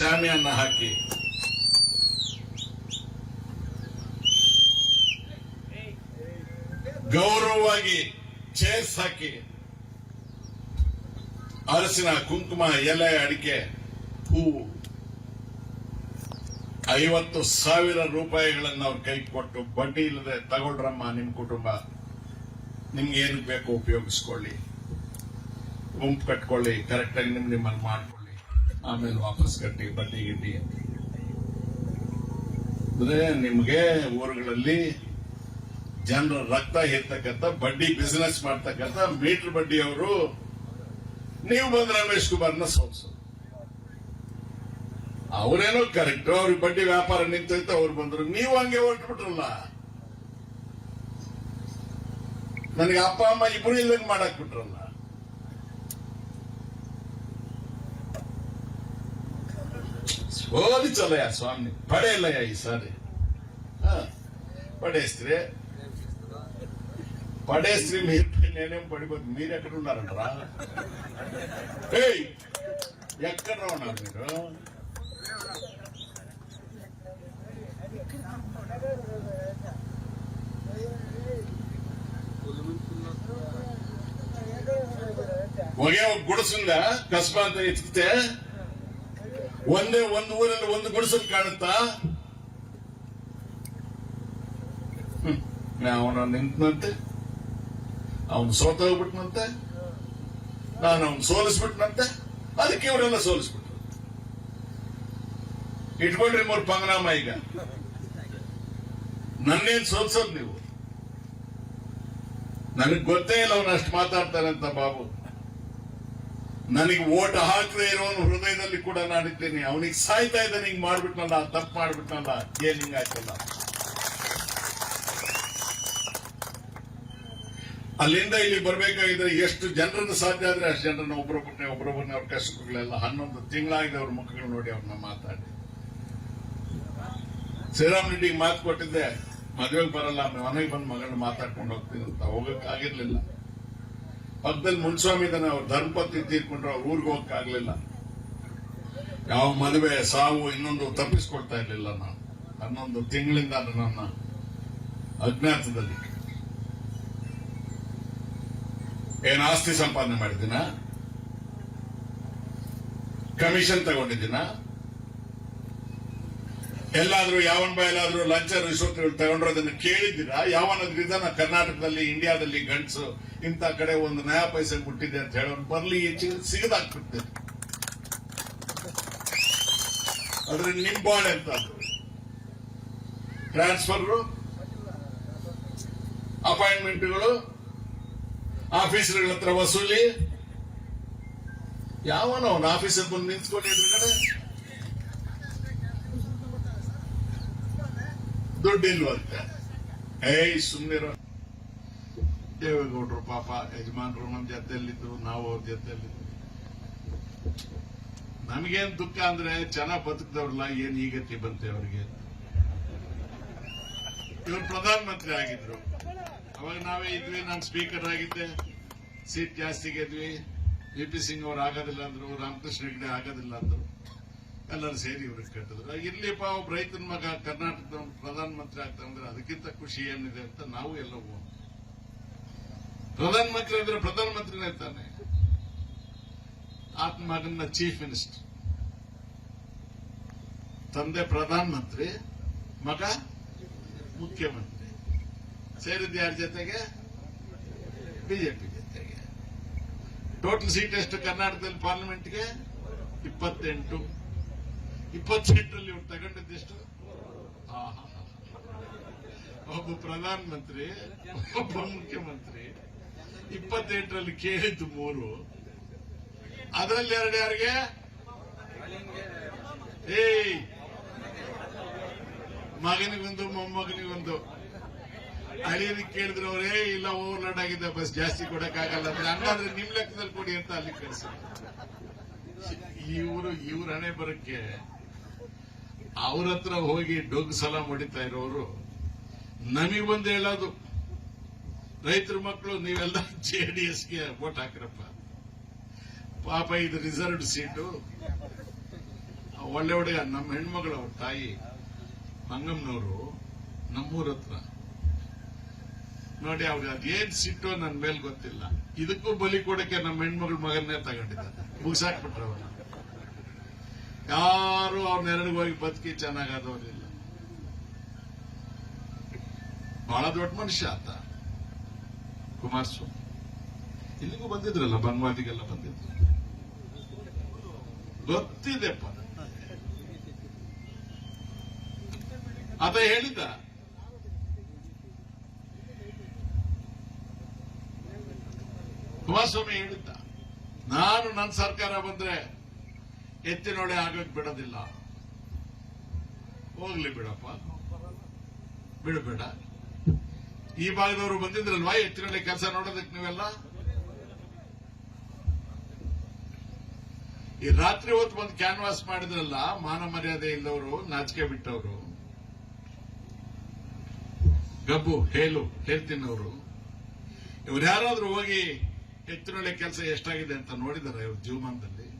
ಶಾಮಿಯನ್ನ ಹಾಕಿ. ಗೌರವವಾಗಿ chairs ಹಾಕಿ. ಅರಸಿನ ಕುಂಕುಮ, ಎಲೆ, ಅಡಿಕೆ ಹೂವು ಐವತ್ತು ಸಾವಿರ ರೂಪಾಯಿಗಳನ್ನು ಅವ್ರ ಕೈ ಕೊಟ್ಟು ಬಡ್ಡಿ ಇಲ್ಲದೆ ತಗೊಳ್ರಮ್ಮ ನಿಮ್ ಕುಟುಂಬ. ನಿಮ್ಗೆ ಏನಕ್ಕೆ ಬೇಕು ಉಪಯೋಗಿಸ್ಕೊಳ್ಳಿ. ಗುಂಪು ಕಟ್ಕೊಳ್ಳಿ ಕರೆಕ್ಟಾಗಿ ನಿಮ್ ನಿಮ್ಮನ್ನು ಮಾಡ್ಕೊಳ್ಳಿ ಆಮೇಲೆ ವಾಪಸ್ ಕಟ್ಟಿ, ಬಡ್ಡಿ ಗಿಡ್ಡಿ ಅಂದ್ರೆ ನಿಮ್ಗೆ ಊರುಗಳಲ್ಲಿ ಜನರ ರಕ್ತ ಇರ್ತಕ್ಕಂಥ, ಬಡ್ಡಿ ಬಿಸ್ನೆಸ್ ಮಾಡ್ತಕ್ಕಂಥ ಮೀಟರ್ ಬಡ್ಡಿ ಅವರು, ನೀವು ಬಂದ್ರೆ ರಮೇಶ್ ಕುಮಾರ್ನ ಸೋಸ ಅವರೇನೋ ಕರೆಕ್ಟ್ ಅವ್ರಿಗೆ ಬಡ್ಡಿ ವ್ಯಾಪಾರ ನಿಂತೈತೆ ಅವ್ರು ಬಂದ್ರು. ನೀವು ಹಂಗೆ ಹೊರಟ್ಬಿಟ್ರಲ್ಲ. ನನಗೆ ಅಪ್ಪ, ಅಮ್ಮ ಇಬ್ಬರು ಇಲ್ಲಂಗ್ ಮಾಡಕ್ ಬಿಟ್ರಲ್ಲ ಶೋಧಿಸಲಯ್ಯ ಸ್ವಾಮಿ స్వామిని. ಈ ఈసారి. పడేస్త్రే పడేస్త్రీ మీరు నేనేం పడిపోతుంది మీరు ఎక్కడ ఉన్నారంటరా ఎక్కడ ఉన్నారు మీరు? ఒకే ఒక గుడిసుందా? కస్బాంతా ఎత్తితే? ಒಂದೇ ಒಂದು ಊರಲ್ಲಿ ಒಂದು ಗುಡಿಸಲು ಕಾಣುತ್ತಾ? ಅವನ ನಿಂತನಂತೆ. ಅವನು ಸೋತೋಗ್ಬಿಟ್ನಂತೆ. ನಾನು ಅವನು ಸೋಲಿಸ್ಬಿಟ್ನಂತೆ. ಅದಕ್ಕೆ ಇವರೆಲ್ಲ ಸೋಲಿಸ್ಬಿಟ್ರು. ಇಟ್ಕೊಂಡ್ರಿ ಮೂರು ಪಂಗನಾಮ ಈಗ. ನನ್ನೇನ್ ಸೋಲ್ಸೋದು ನೀವು? ನನಗೆ ಗೊತ್ತೇ ಇಲ್ಲ ಅವನು ಅಷ್ಟು ಮಾತಾಡ್ತಾನೆ ಅಂತ ಬಾಬು. ನನಗೆ ಓಟ್ ಹಾಕದೇ ಇರೋನು ಹೃದಯದಲ್ಲಿ ಕೂಡ ನಾನಿದ್ದೇನೆ. ಅವನಿಗೆ ಸಾಯ್ತಾ ಇದ್ದಾನೆ, ಹಿಂಗ್ ಮಾಡ್ಬಿಟ್ನಲ್ಲ, ತಪ್ಪು ಮಾಡ್ಬಿಟ್ನಲ್ಲ, ಏನ್ ಹಿಂಗಾಯ್ತಲ್ಲ ಅಲ್ಲಿಂದ ಇಲ್ಲಿ ಬರ್ಬೇಕಾಗಿದ್ರೆ ಎಷ್ಟು ಜನರನ್ನು ಸಾಧ್ಯ ಆದ್ರೆ ಅಷ್ಟು ಜನರನ್ನ ಒಬ್ಬರೊಬ್ಬರನ್ನೇ ಒಬ್ಬರೊಬ್ಬರನ್ನೇ ಅವ್ರ ಕಷ್ಟಗಳೆಲ್ಲ ಹನ್ನೊಂದು ತಿಂಗಳಾಗಿದೆ ಅವ್ರ ಮುಖಗಳು ನೋಡಿ ಅವ್ರನ್ನ ಮಾತಾಡಿ. ಶ್ರೀರಾಮ್ ರೆಡ್ಡಿಗೆ ಮಾತು ಕೊಟ್ಟಿದ್ದೆ, ಮದುವೆಗೆ ಬರಲ್ಲ, ಮನೆಗೆ ಬಂದು ಮಗಳನ್ನ ಮಾತಾಡ್ಕೊಂಡು ಹೋಗ್ತೀನಿ ಅಂತ. ಹೋಗಕ್ ಆಗಿರ್ಲಿಲ್ಲ ಪಕ್ಕದಲ್ಲಿ ಮುನ್ಸ್ವಾಮಿ ಇದ್ದಾನೆ ಅವ್ರ ಧರ್ಮಪತ್ನಿ ತೀರ್ಕೊಂಡ್ರೆ ಅವ್ರ ಊರಿಗೆ ಹೋಗಕ್ ಆಗ್ಲಿಲ್ಲ. ಯಾವ ಮದುವೆ ಸಾವು ಇನ್ನೊಂದು ತಪ್ಪಿಸ್ಕೊಳ್ತಾ ಇರ್ಲಿಲ್ಲ ನಾನು. ಹನ್ನೊಂದು ತಿಂಗಳಿಂದ ನನ್ನ ಅಜ್ಞಾತದಲ್ಲಿ. ಏನ್ ಆಸ್ತಿ ಸಂಪಾದನೆ ಮಾಡಿದ್ದೀನ? ಕಮಿಷನ್ ತಗೊಂಡಿದ್ದೀನ? ಎಲ್ಲಾದ್ರೂ ಯಾವನ್ ಬಾಯಲ್ಲಾದ್ರೂ ಲಂಚ ರಿಶ್ವತ್ಗಳು ತಗೊಂಡ್ರೋದನ್ನ ಕೇಳಿದ್ದೀರಾ? ಯಾವನಾದ್ರೂ ನಾ ಕರ್ನಾಟಕದಲ್ಲಿ, ಇಂಡಿಯಾದಲ್ಲಿ ಗಂಡ್ಸು ಇಂಥ ಕಡೆ ಒಂದು ನಯಾ ಪೈಸೆ ಮುಟ್ಟಿದೆ ಅಂತ ಹೇಳೋನ್ ಬರ್ಲಿ ಸಿಗದಾಕ್ಬಿಡ್ತೇನೆ ಆದ್ರೆ ನಿಮ್ ಬಾಳೆ ಅಂತ ಟ್ರಾನ್ಸ್ಫರ್ ಅಪಾಯಿಂಟ್ಮೆಂಟ್ಗಳು ಆಫೀಸರ್ಗಳ ಹತ್ರ ವಸೂಲಿ. ಯಾವನೋ ಅವನ ಆಫೀಸರ್ ಬಂದು ನಿಂತ್ಕೊಂಡು ಎದುರುಗಡೆ ದುಡ್ಡಿಲ್ವಂತೆ. ಏಯ್ ಸುಮ್ಮನಿರೋ ದೇವೇಗೌಡರು ಪಾಪ ಯಜಮಾನ್ರು ನಮ್ಮ ಜೊತೆಯಲ್ಲಿದ್ರು, ನಾವು ಅವ್ರ ಜೊತೆಯಲ್ಲಿದ್ರು ನಮಗೇನ್ ದುಃಖ ಅಂದ್ರೆ ಚೆನ್ನಾಗ್ ಬದುಕಿದವ್ರಲ್ಲ, ಏನ್ ಈ ಗತಿ ಬಂತೆ ಅವ್ರಿಗೆ? ಇವ್ರು ಪ್ರಧಾನಮಂತ್ರಿ ಆಗಿದ್ರು. ಅವಾಗ ನಾವೇ ಇದ್ವಿ, ನಾನು ಸ್ಪೀಕರ್ ಆಗಿದ್ದೆ. ಸೀಟ್ ಜಾಸ್ತಿ ಗೆದ್ವಿ. ವಿ ಪಿ ಸಿಂಗ್ ಅವ್ರು ಆಗೋದಿಲ್ಲ ಅಂದ್ರು, ರಾಮಕೃಷ್ಣ ಹೆಗ್ಡೆ ಆಗೋದಿಲ್ಲ ಅಂದ್ರು. ಎಲ್ಲರೂ ಸೇರಿ ಇವ್ರಿಗೆ ಕಟ್ಟಿದ್ರು ಇರ್ಲಿಪ್ಪ ಒಬ್ಬ ರೈತನ ಮಗ ಕರ್ನಾಟಕದ ಪ್ರಧಾನಮಂತ್ರಿ ಆಗ್ತಾ ಅಂದ್ರೆ ಅದಕ್ಕಿಂತ ಖುಷಿ ಏನಿದೆ ಅಂತ ನಾವು ಎಲ್ಲ ಪ್ರಧಾನ ಮಂತ್ರಿ ಅಂದ್ರೆ ಪ್ರಧಾನಮಂತ್ರಿನೇ ತಾನೆ. ಆತ್ಮ ಮಗನ ಚೀಫ್ ಮಿನಿಸ್ಟರ್ ತಂದೆ ಪ್ರಧಾನಮಂತ್ರಿ, ಮಗ ಮುಖ್ಯಮಂತ್ರಿ. ಸೇರಿದ್ದು ಯಾರ ಜೊತೆಗೆ? ಬಿಜೆಪಿ ಜೊತೆಗೆ. ಟೋಟಲ್ ಸೀಟ್ ಎಷ್ಟು ಕರ್ನಾಟಕದಲ್ಲಿ ಪಾರ್ಲಿಮೆಂಟ್ಗೆ ಇಪ್ಪತ್ತೆಂಟು. ಇಪ್ಪತ್ತೆಂಟರಲ್ಲಿ ಇವ್ರು ತಗೊಂಡಿದ್ದೆಷ್ಟು. ಒಬ್ಬ ಪ್ರಧಾನಮಂತ್ರಿ, ಒಬ್ಬ ಮುಖ್ಯಮಂತ್ರಿ, ಇಪ್ಪತ್ತೆಂಟರಲ್ಲಿ ಕೇಳಿದ್ದು ಮೂರು. ಅದರಲ್ಲಿ ಎರಡು ಯಾರಿಗೆ? ಏಯ್! ಮಗನಿಗೊಂದು ಮೊಮ್ಮಗನಿಗೊಂದು ಅಳಿಯನಿಗೆ ಕೇಳಿದ್ರು ಅವರೇ ಇಲ್ಲ ಓವರ್ಲೋಡ್ ಆಗಿದೆ, ಬಸ್ ಜಾಸ್ತಿ ಕೊಡಕ್ಕಾಗಲ್ಲ. ಅಂದ್ರೆ ಹಂಗಾದ್ರೆ ನಿಮ್ ಲೆಕ್ಕದಲ್ಲಿ ಕೊಡಿ ಅಂತ ಅಲ್ಲಿ ಕಳಿಸಿ ಇವರು ಇವ್ರ ಹಣೆ ಬರಕ್ಕೆ ಅವ್ರ ಹತ್ರ ಹೋಗಿ ಡೊಗ್ ಸಲ ಮಡಿತಾ ಇರೋರು, ನಮಗ್ ಬಂದು ಹೇಳೋದು, ರೈತರ ಮಕ್ಕಳು ನೀವೆಲ್ಲ ಜೆ ಡಿ ಎಸ್ಗೆ ವೋಟ್ ಹಾಕ್ರಪ್ಪ. ಪಾಪ ಇದು ರಿಸರ್ವ್ಡ್ ಸೀಟು ಒಳ್ಳೆ ಹುಡುಗ ನಮ್ಮ ಹೆಣ್ಮಗಳು, ಅವ್ರ ತಾಯಿ, ಮಂಗಮ್ಮನವರು, ನಮ್ಮೂರ ಹತ್ರ. ನೋಡಿ ಅವ್ರಿಗೆ ಅದೇನ್ ಸಿಟ್ಟು ನನ್ನ ಮೇಲೆ ಗೊತ್ತಿಲ್ಲ. ಇದಕ್ಕೂ ಬಲಿ ಕೊಡಕ್ಕೆ ನಮ್ಮ ಹೆಣ್ಮಗಳ ಮಗನ್ನೇ ತಗೊಂಡಿದ್ದಾರೆ. ಮುಗಿಸಾಕ್ಬಿಟ್ರು ಅವ್ರನ್ನ ಯಾರು ಅವ್ರ ನೆರಳಿಗೆ ಹೋಗಿ ಬದುಕಿ ಚೆನ್ನಾಗಾದವರಿಲ್ಲ ಬಹಳ ದೊಡ್ಡ ಮನುಷ್ಯ ಆತ. ಕುಮಾರಸ್ವಾಮಿ. ಇಲ್ಲಿಗೂ ಬಂದಿದ್ರಲ್ಲ, ಬಂಗ್ವಾದಿಗೆಲ್ಲ ಬಂದಿದ್ರು ಗೊತ್ತಿದೆಪ್ಪ ಅದ ಹೇಳಿದ ಕುಮಾರಸ್ವಾಮಿ ಹೇಳಿದ್ದ. ನಾನು ನನ್ನ ಸರ್ಕಾರ ಬಂದ್ರೆ ಎತ್ತಿನೊಳೆ ಆಗಕ್ ಬಿಡೋದಿಲ್ಲ. ಹೋಗ್ಲಿ ಬಿಡಪ್ಪ. ಬಿಡಬೇಡ. ಈ ಭಾಗದವರು ಬಂದಿದ್ರಲ್ವಾ ಎತ್ತಿನೊಳೆ ಕೆಲಸ ನೋಡೋದಕ್ಕೆ ನೀವೆಲ್ಲ? ಈ ರಾತ್ರಿ ಹೊತ್ತು ಬಂದು ಕ್ಯಾನ್ವಾಸ್ ಮಾಡಿದ್ರಲ್ಲ, ಮಾನ ಮರ್ಯಾದೆ ಇಲ್ಲವರು, ನಾಚಿಕೆ ಬಿಟ್ಟವರು. ಗಬ್ಬು, ಹೇಲು ಹೇಳ್ತಿನವರು ಇವ್ರು ಯಾರಾದ್ರೂ ಹೋಗಿ ಎತ್ತಿನೊಳ್ಳೆ ಕೆಲಸ ಎಷ್ಟಾಗಿದೆ ಅಂತ ನೋಡಿದಾರೆ ಇವ್ರ ಜೀವಮಾನದಲ್ಲಿ?